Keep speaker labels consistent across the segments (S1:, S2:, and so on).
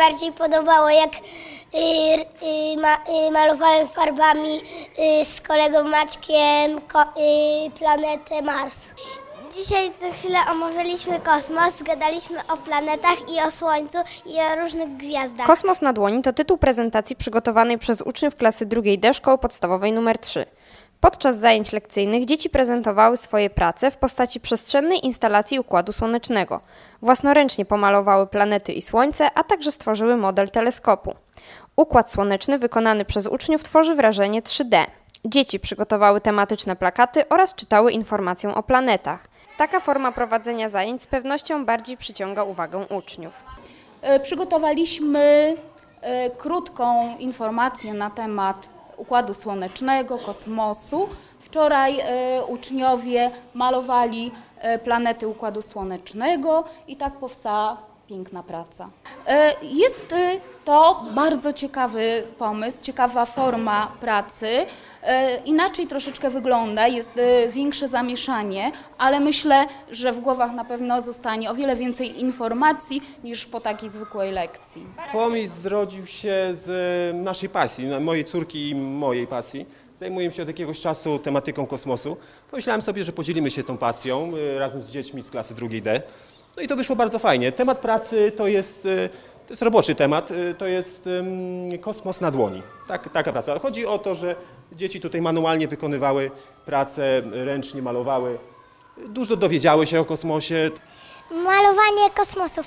S1: najbardziej podobało, jak y, y, ma, y, malowałem farbami y, z kolegą Maćkiem ko, y, planetę Mars. Dzisiaj co chwilę omawialiśmy kosmos, gadaliśmy o planetach i o Słońcu i o różnych gwiazdach.
S2: Kosmos na dłoni to tytuł prezentacji przygotowanej przez uczniów klasy drugiej D Szkoły Podstawowej nr 3. Podczas zajęć lekcyjnych dzieci prezentowały swoje prace w postaci przestrzennej instalacji Układu Słonecznego. Własnoręcznie pomalowały planety i Słońce, a także stworzyły model teleskopu. Układ słoneczny wykonany przez uczniów tworzy wrażenie 3D. Dzieci przygotowały tematyczne plakaty oraz czytały informację o planetach. Taka forma prowadzenia zajęć z pewnością bardziej przyciąga uwagę uczniów.
S3: E, Przygotowaliśmy e, krótką informację na temat Układu Słonecznego, kosmosu. Wczoraj e, uczniowie malowali e, planety Układu Słonecznego i tak powstała piękna praca. E, Jest e, to bardzo ciekawy pomysł, ciekawa forma pracy. E, Inaczej troszeczkę wygląda, jest e, większe zamieszanie, ale myślę, że w głowach na pewno zostanie o wiele więcej informacji niż po takiej zwykłej lekcji.
S4: Pomysł zrodził się z e, naszej pasji, mojej córki i mojej pasji. Zajmuję się od jakiegoś czasu tematyką kosmosu. Pomyślałem sobie, że podzielimy się tą pasją razem z dziećmi z klasy drugiej D. No i to wyszło bardzo fajnie. Temat pracy to jest, e, to jest roboczy temat, e, to jest kosmos na dłoni. Tak, taka praca. Chodzi o to, że dzieci tutaj manualnie wykonywały pracę, ręcznie malowały. Dużo dowiedziały się o kosmosie.
S1: Malowanie kosmosów.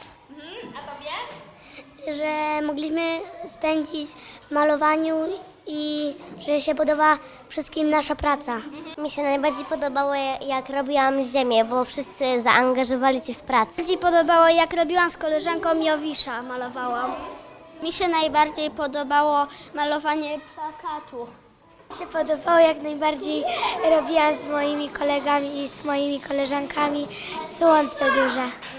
S1: a tobie? Że mogliśmy spędzić w malowaniu i że się podoba wszystkim nasza praca. Mi się najbardziej podobało, jak robiłam ziemię, bo wszyscy zaangażowali się w pracę. Bardziej podobało, jak robiłam z koleżanką Jowisza, malowałam. Mi się najbardziej podobało malowanie plakatu. Mi się podobało jak najbardziej robiłam z moimi kolegami i z moimi koleżankami słońce duże.